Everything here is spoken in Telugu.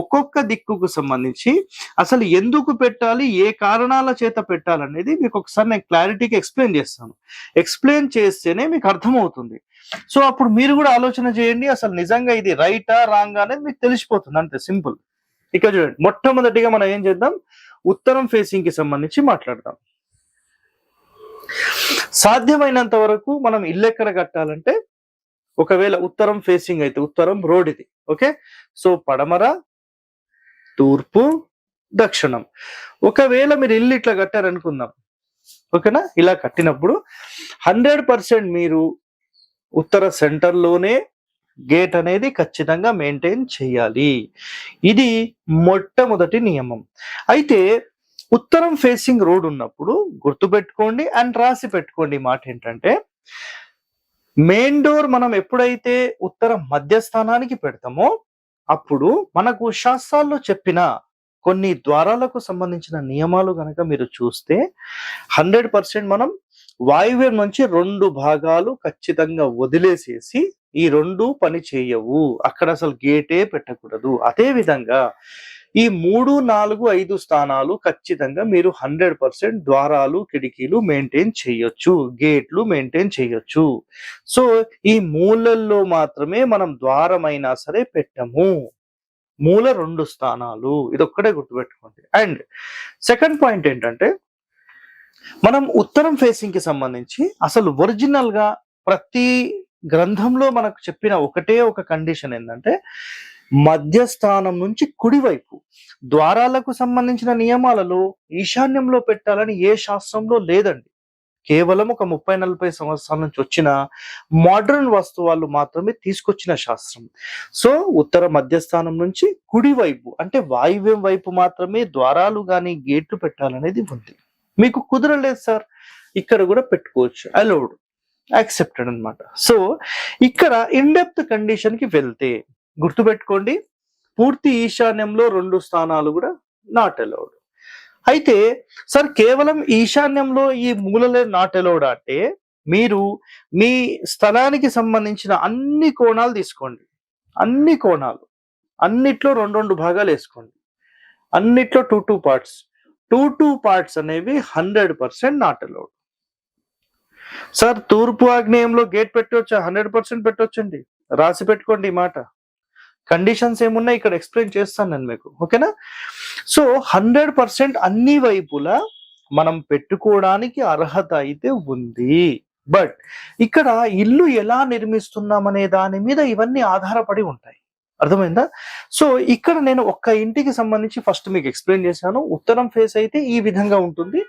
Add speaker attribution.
Speaker 1: ఒక్కొక్క దిక్కుకు సంబంధించి అసలు ఎందుకు పెట్టాలి ఏ కారణాల చేత పెట్టాలనేది మీకు ఒకసారి నేను క్లారిటీకి ఎక్స్ప్లెయిన్ చేస్తాను. ఎక్స్ప్లెయిన్ చేస్తేనే మీకు అర్థమవుతుంది. సో అప్పుడు మీరు కూడా ఆలోచన చేయండి అసలు నిజంగా ఇది రైటా రాంగ్ అనేది మీకు తెలిసిపోతుంది. అంతే సింపుల్. ఇక్కడ చూడండి మొట్టమొదటిగా మనం ఏం చేద్దాం? ఉత్తరం ఫేసింగ్కి సంబంధించి మాట్లాడదాం. సాధ్యమైనంత వరకు మనం ఇల్లు ఎక్కడ కట్టాలంటే ఒకవేళ ఉత్తరం ఫేసింగ్ అయితే ఉత్తరం రోడ్ ఇది ఓకే? సో పడమర తూర్పు దక్షిణం. ఒకవేళ మీరు ఇల్లు ఇట్లా కట్టారనుకుందాం. ఓకేనా? ఇలా కట్టినప్పుడు హండ్రెడ్ పర్సెంట్ మీరు ఉత్తర సెంటర్లోనే గేట్ అనేది ఖచ్చితంగా మెయింటైన్ చేయాలి. ఇది మొట్టమొదటి నియమం. అయితే ఉత్తరం ఫేసింగ్ రోడ్ ఉన్నప్పుడు గుర్తుపెట్టుకోండి అండ్ రాసి పెట్టుకోండి మాట ఏంటంటే మెయిన్ డోర్ మనం ఎప్పుడైతే ఉత్తర మధ్యస్థానానికి పెడతామో అప్పుడు మనకు శాస్త్రాల్లో చెప్పిన కొన్ని ద్వారాలకు సంబంధించిన నియమాలు కనుక మీరు చూస్తే హండ్రెడ్ పర్సెంట్ మనం వాయువ్యం నుంచి రెండు భాగాలు ఖచ్చితంగా వదిలేసేసి ఈ రెండు పని చేయవు. అక్కడ అసలు గేటే పెట్టకూడదు. అదే విధంగా ఈ మూడు నాలుగు ఐదు స్థానాలు ఖచ్చితంగా మీరు హండ్రెడ్ పర్సెంట్ ద్వారాలు కిటికీలు మెయింటైన్ చేయొచ్చు గేట్లు మెయింటైన్ చేయొచ్చు. సో ఈ మూలల్లో మాత్రమే మనం ద్వారమైనా సరే పెట్టము. మూల రెండు స్థానాలు ఇది ఒక్కటే గుర్తుపెట్టుకోండి. అండ్ సెకండ్ పాయింట్ ఏంటంటే మనం ఉత్తరం ఫేసింగ్కి సంబంధించి అసలు ఒరిజినల్గా ప్రతి గ్రంథంలో మనకు చెప్పిన ఒకటే ఒక కండిషన్ ఏంటంటే మధ్యస్థానం నుంచి కుడివైపు. ద్వారాలకు సంబంధించిన నియమాలలో ఈశాన్యంలో పెట్టాలని ఏ శాస్త్రంలో లేదండి. కేవలం ఒక ముప్పై నలభై సంవత్సరాల నుంచి వచ్చిన మోడర్న్ వస్తువులు మాత్రమే తీసుకొచ్చిన శాస్త్రం. సో ఉత్తర మధ్యస్థానం నుంచి కుడివైపు అంటే వాయువ్యం వైపు మాత్రమే ద్వారాలు కానీ గేట్లు పెట్టాలనేది ఉంది. మీకు కుదరలేదు సార్? ఇక్కడ కూడా పెట్టుకోవచ్చు. అలౌడ్ యాక్సెప్టెడ్ అన్నమాట. సో ఇక్కడ ఇన్డెప్త్ కండిషన్కి వెళ్తే గుర్తుపెట్టుకోండి పూర్తి ఈశాన్యంలో రెండు స్థానాలు కూడా నాట్ అలౌడ్ అయితే సార్ కేవలం ఈశాన్యంలో ఈ మూలలే నాట్ అలౌడ్ అంటే మీరు మీ స్థలానికి సంబంధించిన అన్ని కోణాలు తీసుకోండి. అన్ని కోణాలు. అన్నిట్లో రెండు రెండు భాగాలు వేసుకోండి. అన్నిట్లో two two parts two two parts అనేవి hundred percent not allowed sir తూర్పు ఆగ్నేయంలో గేట్ పెట్టవచ్చు హండ్రెడ్ పర్సెంట్ పెట్టవచ్చండి రాసి పెట్టుకోండి ఈ మాట. కండిషన్స్ ఏమున్నాయి? ఇక్కడ ఎక్స్ప్లెయిన్ చేస్తాను నేను మీకు. ఓకేనా? సో హండ్రెడ్ పర్సెంట్ అన్ని వైపులా మనం పెట్టుకోవడానికి అర్హత అయితే ఉంది. బట్ ఇక్కడ ఇల్లు ఎలా నిర్మిస్తున్నామనే దాని మీద ఇవన్నీ ఆధారపడి ఉంటాయి. అర్థమైందా? సో ఇక్కడ నేను ఒక్క ఇంటికి సంబంధించి ఫస్ట్ మీకు ఎక్స్ప్లెయిన్ చేశాను. ఉత్తరం ఫేస్ అయితే ఈ విధంగా ఉంటుంది.